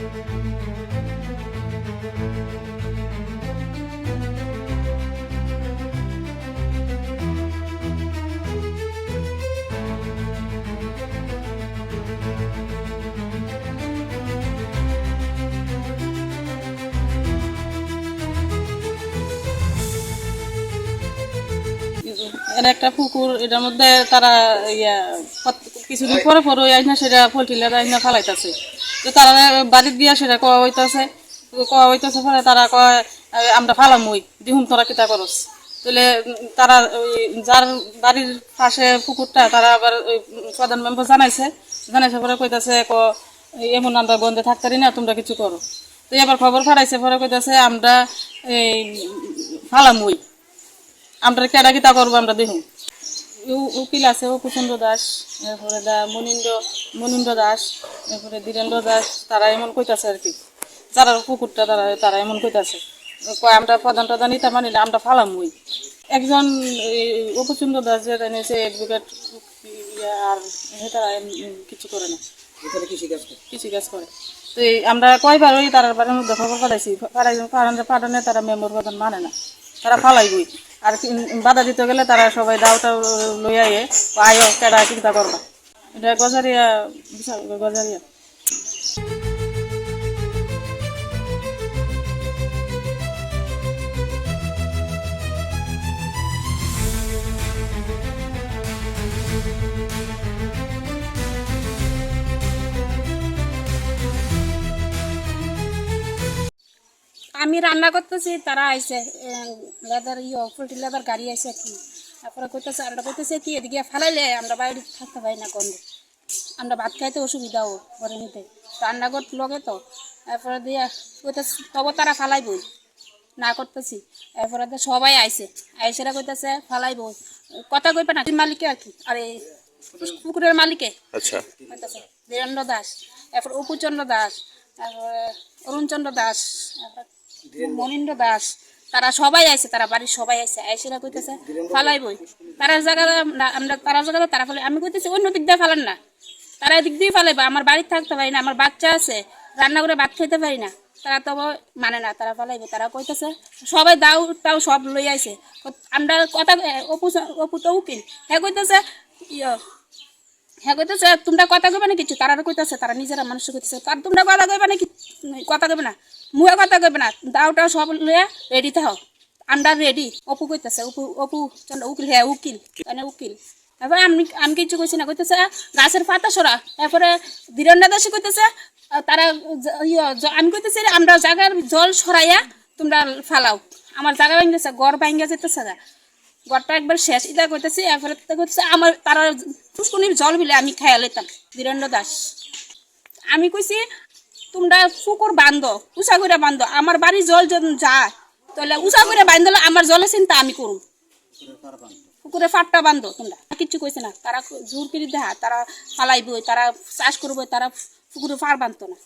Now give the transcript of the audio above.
Müzik একটা পুকুর এটার মধ্যে তারা ইয়া কিছুদিন পরে পরে ওই আইনা সেটা পোলট্রিলার আইনা ফালাইতেছে। তো তারা বাড়ির দিয়া সেটা কওয়া হইতাছে কওয়া হইতাছে পরে তারা কয় আমরা ফালাম ওই দিহুম তোরা কিতা করস? তাহলে তারা ওই যার বাড়ির পাশে পুকুরটা, তারা আবার ওই প্রধান মেম্বার জানাইছে জানাইছে পরে কইতাছে, ক, এমন আমরা বন্ধে থাকতারি না, তোমরা কিছু করো। তো এবার খবর ফাড়াইছে, পরে কইতাছে, আমরা এই ফালাম ওই আমরা কেডা কিতা করব আমরা দেখুন উকিল আছে উপচন্দ্র দাস এরপরে দা মনীন্দ্র মনীন্দ্র দাস এরপরে ধীরেন্দ্র দাস তারা এমন কইতাছে আর কি। যারা কুকুরটা তারা তারা এমন কইতাছে। কয় আমরা প্রধান প্রধান নিতে মানি না আমরা ফালাম ওই একজন এই উপচন্দ্র দাস যেটা এনেছে অ্যাডভোকেট আর তারা কিছু করে না। কৃষি কাজ করে। তো এই আমরা কয়বার ওই তারার বাড়ির মধ্যে খবর পাঠাইছি। পাঠাই পাঠানে পাঠানে তারা মেম্বর প্রধান মানে না। তারা ফালাইবই। আর বাধা দিতে গেলে তারা সবাই দাওটা লইয়া এ আয়, কেডা, চিন্তা করবা। এটা গজারিয়া, বিশাল গজারিয়া। আমি রান্না করতেছি তারা আইসে লেদার ইয়ে পোলট্রি লেদার গাড়ি আইসে কি। তারপরে কইতেছে আমরা কইতেছে কি এদিকে ফেলাইলে আমরা বাইরে থাকতে পারি না গন্ধে আমরা ভাত খাইতে অসুবিধা ও ঘরে নিতে রান্নাঘর লগে তো। তারপরে দিয়ে কইতেছে তবে তারা ফালাইবই। না করতেছি। এরপরে তো সবাই আইসে। আইসেরা কইতেছে ফালাইবই। কথা কইবে না মালিকে আর কি। আর এই পুকুরের মালিকে। আচ্ছা। বীরেন্দ্র দাস। এরপর অপুচন্দ্র দাস। তারপরে অরুণচন্দ্র দাস। মনীন্দ্র দাস। তারা সবাই আইছে তারা বাড়ির সবাই আইছে। আইসিরা কইতেছে ফালাই বই তারা জায়গা আমরা তারা জায়গা তারা ফালাই আমি কইতেছি অন্য দিক দিয়ে ফালান না। তারা এদিক দিয়ে ফালাইবা আমার বাড়িতে থাকতে পারি না আমার বাচ্চা আছে রান্না করে ভাত খেতে পারি না। তারা তো মানে না তারা ফালাইবে তারা কইতেছে সবাই দাও তাও সব লই আইছে। আমরা কথা অপু অপু তো উকিল। হ্যাঁ কইতেছে ইয়ে হ্যাঁ কইতেছে তোমরা কথা কইবে না কিছু তারা কইতেছে তারা নিজেরা মানুষ কইতেছে তার তোমরা কথা কইবে না কি কথা কইবে না মুয়ে কথা কইবে না দাওটা সব লইয়া রেডিতে হও আমরা রেডি অপু কইতেছে অপু অপু চন্দ্র উকিল হ্যাঁ উকিল মানে উকিল। এবার আমি আমি কিছু কইছি না কইতেছে গাছের পাতা সরা। এরপরে ধীরেন্দ্র দাসে কইতেছে তারা ইয়ে, আমি কইতেছি আমরা জায়গার জল সরাইয়া তোমরা ফালাও। আমার জায়গা ভাঙ্গেছে গড় ভাঙ্গা যেতেছে গা। ঘরটা একবার শেষ ইটা করতেছি তো করতেছে আমার তারা ফুসকুনির জল বিলে আমি খাইয়া লইতাম বীরেন্দ্র দাস। আমি কইছি, তোমরা পুকুর বান্ধ উষা করে বান্ধ, আমার বাড়ি জল যায়, তাহলে উষা করে বান্ধলে আমার জলের চিন্তা আমি করুম। পুকুরে ফাটটা বান্ধ, তোমরা। কিচ্ছু কইছে না, তারা জোর করে দেখা তারা ফালাইবই, তারা চাষ করব তারা পুকুরে ফার বান্ধতো না।